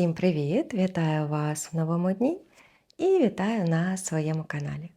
Всім привіт! Вітаю вас в новому дні і вітаю на своєму каналі.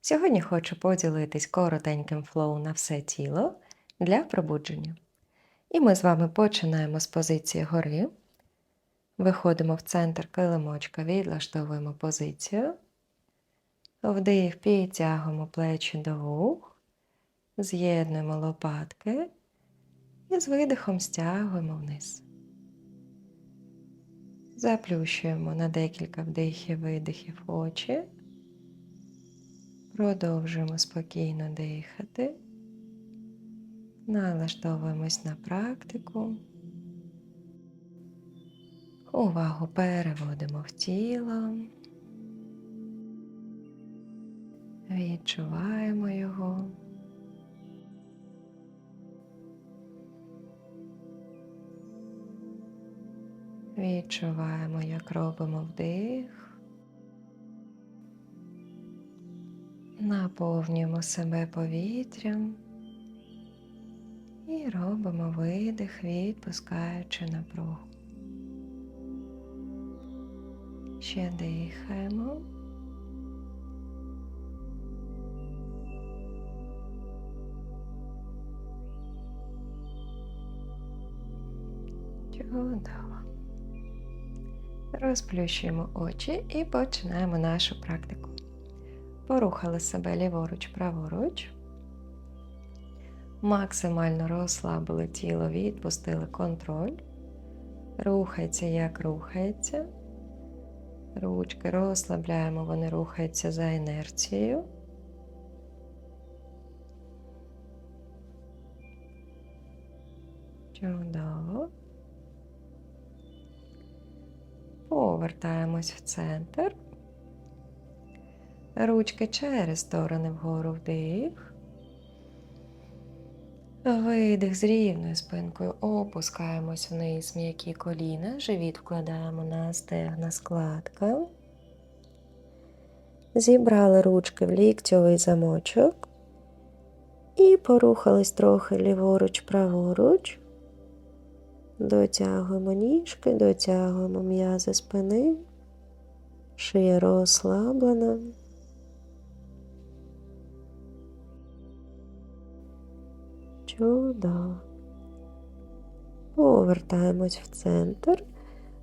Сьогодні хочу поділитись коротеньким флоу на все тіло для пробудження. І ми з вами починаємо з позиції гори. Виходимо в центр килимочка, відлаштовуємо позицію. Вдих, підтягуємо плечі до вух, з'єднуємо лопатки і з видихом стягуємо вниз. Заплющуємо на декілька вдихів, видихів очі. Продовжуємо спокійно дихати. Налаштовуємось на практику. Увагу переводимо в тіло. Відчуваємо його. Відчуваємо, як робимо вдих. Наповнюємо себе повітрям і робимо видих, відпускаючи напругу. Ще дихаємо. Чудово. Розплющуємо очі і починаємо нашу практику. Порухали себе ліворуч, праворуч. Максимально розслабили тіло, відпустили контроль. Рухається, як рухається. Ручки розслабляємо, вони рухаються за інерцією. Чудово. Повертаємось в центр. Ручки через сторони вгору вдих. Видих з рівною спинкою опускаємось вниз м'які коліна, живіт вкладаємо на стегна складка. Зібрали ручки в ліктьовий замочок і порухались трохи ліворуч, праворуч. Дотягуємо ніжки, дотягуємо м'язи спини, шия розслаблена. Чудово. Повертаємось в центр.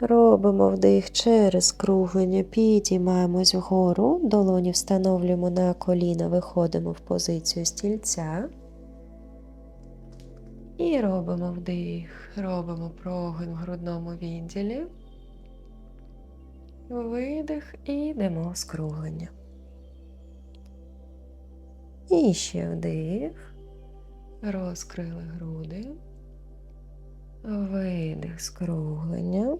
Робимо вдих через скруглення, підіймаємось вгору, долоні встановлюємо на коліна, виходимо в позицію стільця. І робимо вдих, робимо прогин в грудному відділі. Видих і йдемо в скруглення. І ще вдих. Розкрили груди. Видих, скруглення.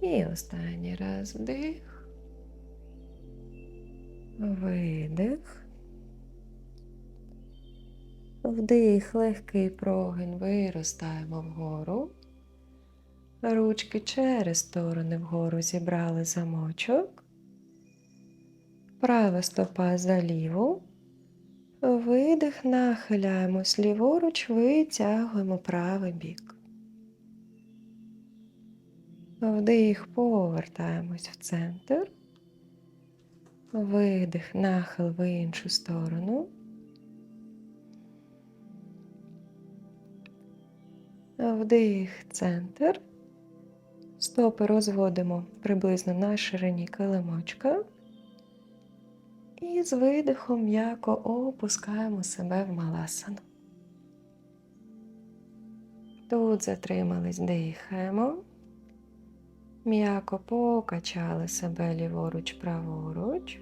І останній раз вдих. Видих. Вдих, легкий прогин, виростаємо вгору. Ручки через сторони вгору зібрали замочок. Права стопа за ліву. Видих, нахиляємось ліворуч, витягуємо правий бік. Вдих, повертаємось в центр. Видих, нахил в іншу сторону. Вдих, центр. Стопи розводимо приблизно на ширині килимочка. І з видихом м'яко опускаємо себе в маласану. Тут затримались, дихаємо. М'яко покачали себе ліворуч, праворуч.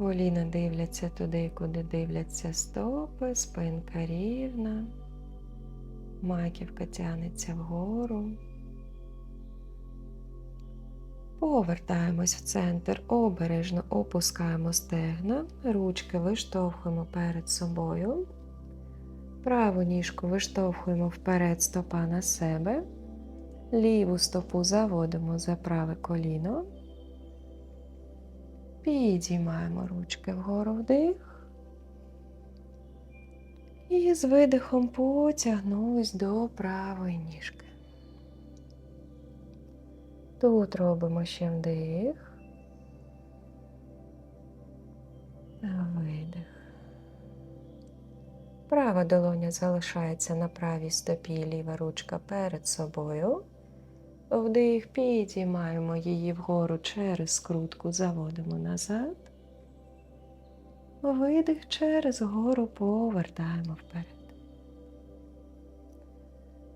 Коліна дивляться туди, куди дивляться стопи, спинка рівна, маківка тянеться вгору. Повертаємось в центр, обережно опускаємо стегна, ручки виштовхуємо перед собою. Праву ніжку виштовхуємо вперед стопа на себе, ліву стопу заводимо за праве коліно. Підіймаємо ручки вгору вдих І з видихом потягнулись до правої ніжки. Тут робимо ще вдих. Видих. Права долоня залишається на правій стопі, ліва ручка перед собою. Вдих, підіймаємо її вгору через скрутку, заводимо назад. Видих через гору повертаємо вперед.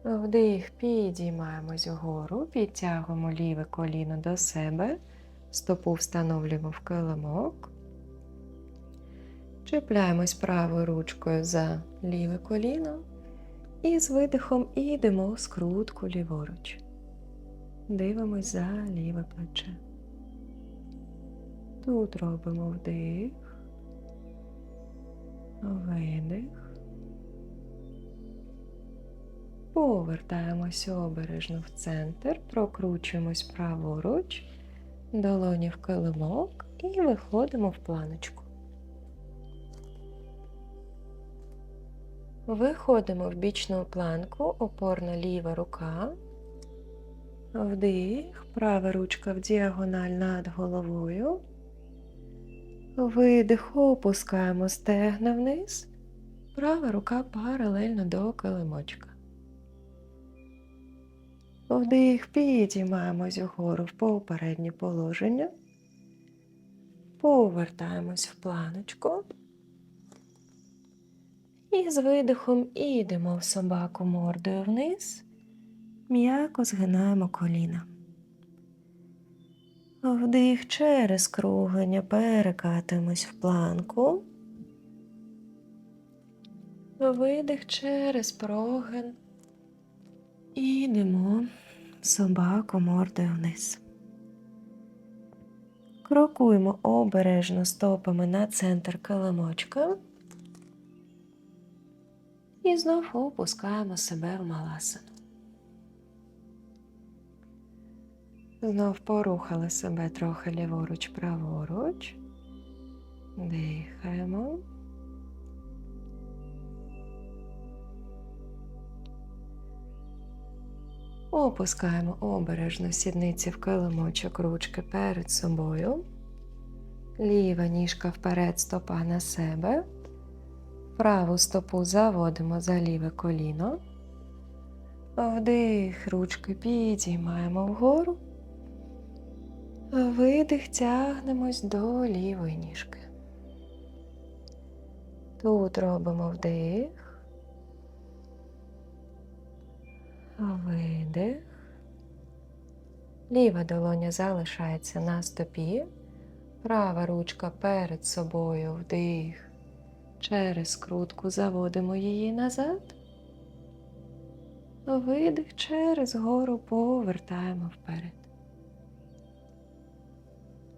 Вдих, підіймаємось вгору, підтягуємо ліве коліно до себе, стопу встановлюємо в килимок. Чіпляємось правою ручкою за ліве коліно і з видихом йдемо в скрутку ліворуч. Дивимось за ліве плече. Тут робимо вдих, видих. Повертаємося обережно в центр, прокручуємось праворуч, долоні в килимок і виходимо в планочку. Виходимо в бічну планку, опорна ліва рука. Вдих, права ручка в діагональ над головою. Видих, опускаємо стегна вниз. Права рука паралельно до килимочка. Вдих, підіймаємось вгору в попереднє положення. Повертаємось в планочку. І з видихом йдемо в собаку мордою вниз, м'яко згинаємо коліна. Вдих через круглення перекатуємось в планку. Видих через прогин. І йдемо собаку мордою вниз. Крокуємо обережно стопами на центр килимочка. І знов опускаємо себе в маласану. Знов порухали себе трохи ліворуч, праворуч. Дихаємо. Опускаємо обережно сідниці в килимочок ручки перед собою. Ліва ніжка вперед, стопа на себе. Праву стопу заводимо за ліве коліно. Вдих, ручки підіймаємо вгору. Видих, тягнемось до лівої ніжки. Тут робимо вдих. Видих. Ліва долоня залишається на стопі. Права ручка перед собою вдих. Через скрутку заводимо її назад. Видих через гору повертаємо вперед.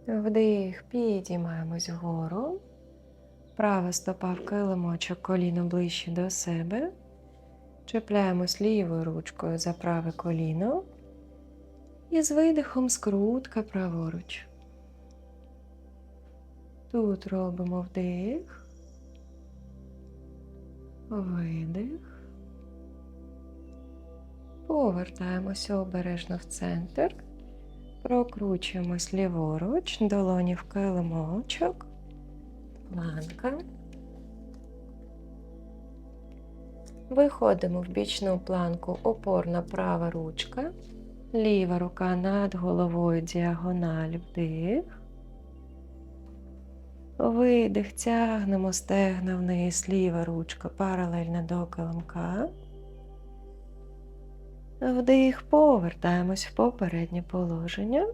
Вдих, підіймаємось вгору. Права стопа в килимочок, коліно ближче до себе. Чіпляємось лівою ручкою за праве коліно. І з видихом скрутка праворуч. Тут робимо вдих. Видих. Повертаємося обережно в центр. Прокручуємось ліворуч, долоні в килимочок, планка. Виходимо в бічну планку, опорна права ручка, ліва рука над головою діагональ вдих. Видих, тягнемо стегна вниз, ліва ручка паралельно до килимка. Вдих, повертаємось в попереднє положення.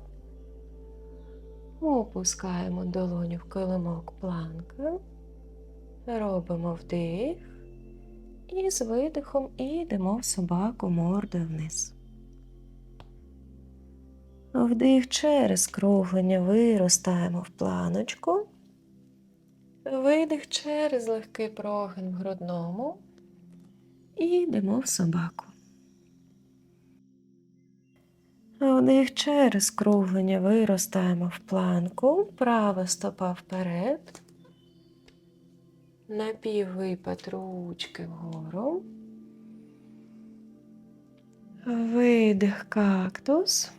Опускаємо долоню в килимок планка. Робимо вдих. І з видихом йдемо в собаку мордою вниз. Вдих через круглення виростаємо в планочку. Видих через легкий прогин в грудному. І йдемо в собаку. Вдих через круглення виростаємо в планку. Права стопа вперед. Напіввипад ручки вгору. Видих кактус.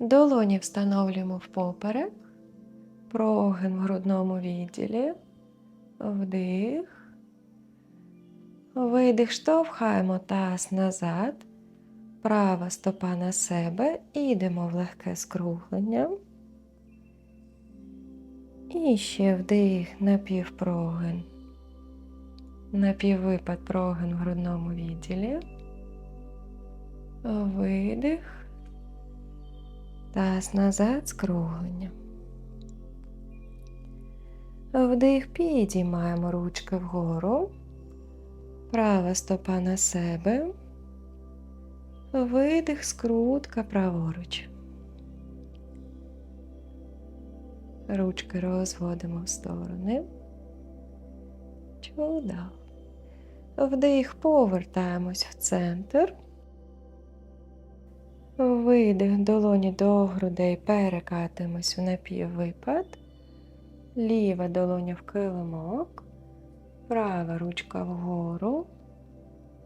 Долоні встановлюємо впоперек. Прогин в грудному відділі. Вдих. Видих, штовхаємо таз назад. Права стопа на себе і йдемо в легке скруглення. І ще вдих, напівпрогин. Напіввипад прогин в грудному відділі. Видих. Таз назад скруглення. Вдих, підіймаємо ручки вгору. Права стопа на себе. Видих, скрутка праворуч. Ручки розводимо в сторони. Чудово. Вдих, повертаємось в центр. Видих долоні до грудей, перекатимось в напіввипад. Ліва долоня в килимок, права ручка вгору.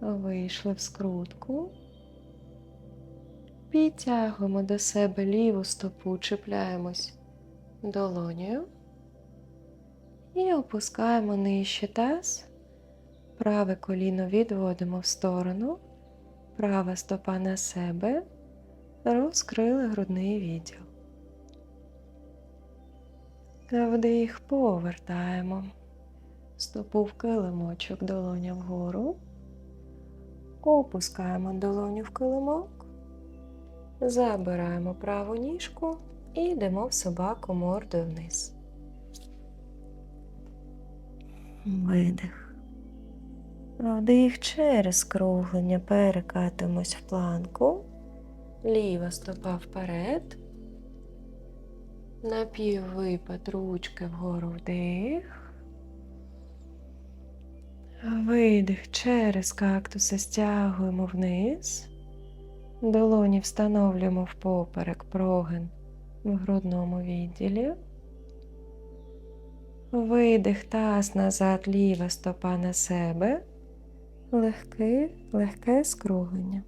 Вийшли в скрутку. Підтягуємо до себе ліву стопу, чіпляємось долонею і опускаємо нижче таз. Праве коліно відводимо в сторону, права стопа на себе, розкрили грудний відділ. Вдих повертаємо. Стопу в килимочок, долоня вгору. Опускаємо долоню в килимок. Забираємо праву ніжку і йдемо в собаку мордою вниз. Видих. Вдих через скруглення перекатимось в планку. Ліва стопа вперед. Напіввипад ручки вгору вдих. Видих через кактуси стягуємо вниз. Долоні встановлюємо в поперек прогин в грудному відділі. Видих таз назад, ліва стопа на себе. Легке, легке скруглення.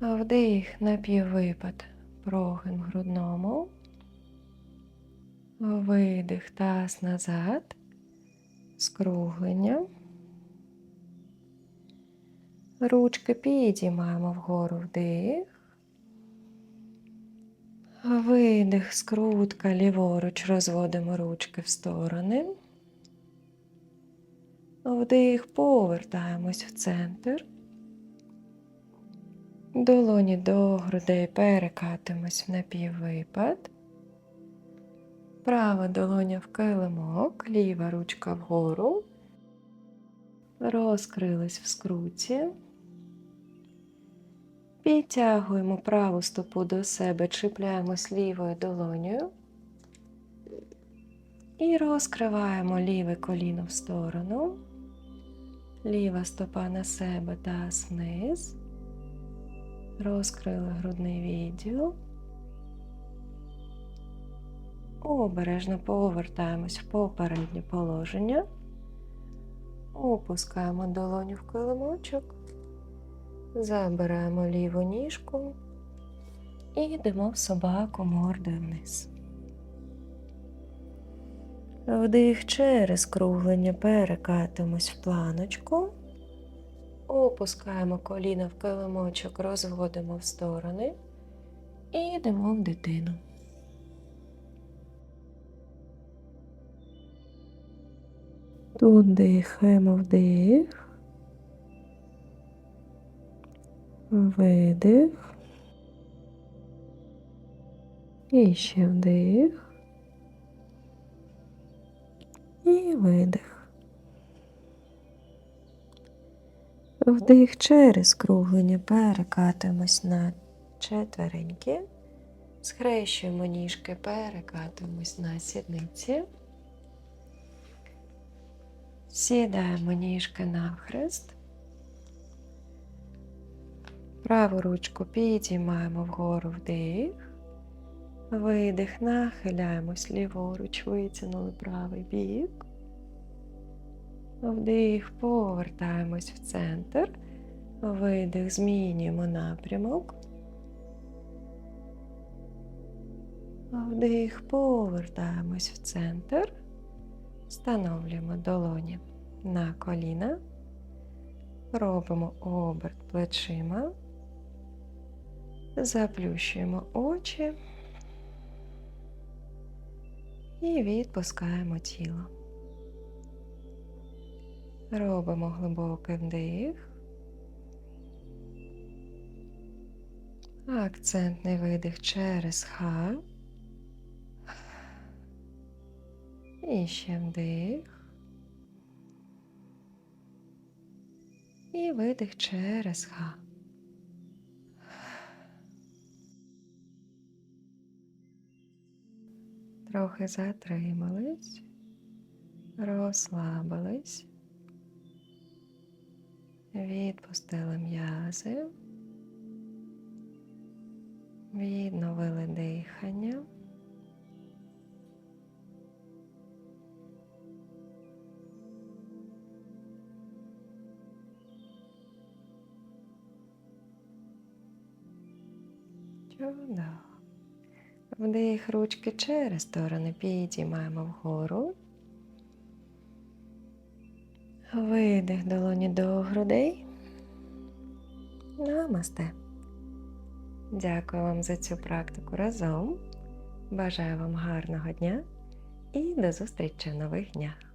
Вдих напіввипад прогин в грудному. Видих таз назад. Скруглення. Ручки підіймаємо вгору вдих. Видих, скрутка, ліворуч, розводимо ручки в сторони. Вдих, повертаємось в центр. Долоні до грудей перекатимось в напіввипад. Права долоня в килимок, ліва ручка вгору. Розкрились в скруті. Підтягуємо праву стопу до себе, чіпляємось лівою долонею. І розкриваємо ліве коліно в сторону. Ліва стопа на себе таз вниз. Розкрили грудний відділ. Обережно повертаємось в попереднє положення. Опускаємо долоню в килимочок. Забираємо ліву ніжку і йдемо в собаку мордою вниз. Вдих через круглення перекатимось в планочку. Опускаємо коліна в килимочок, розводимо в сторони і йдемо в дитину. Тут дихаємо вдих. Видих. І ще вдих. І видих. Вдих через круглення перекатуємось на четвереньки. Схрещуємо ніжки, перекатуємось на сідниці. Сідаємо ніжки навхрест. Праву ручку підіймаємо вгору вдих. Видих, нахиляємось ліворуч, витягнули правий бік. Вдих, повертаємось в центр. Видих, змінюємо напрямок. Вдих, повертаємось в центр. Встановлюємо долоні на коліна. Робимо оберт плечима. Заплющуємо очі і відпускаємо тіло. Робимо глибокий вдих. Акцентний видих через ха. І ще вдих. І видих через ха. Трохи затримались, розслабились, відпустили м'язи, відновили дихання. Чудово. Вдих ручки через сторони підіймаємо вгору. Видих долоні до грудей. Намасте. Дякую вам за цю практику разом. Бажаю вам гарного дня і до зустрічі в нових днях.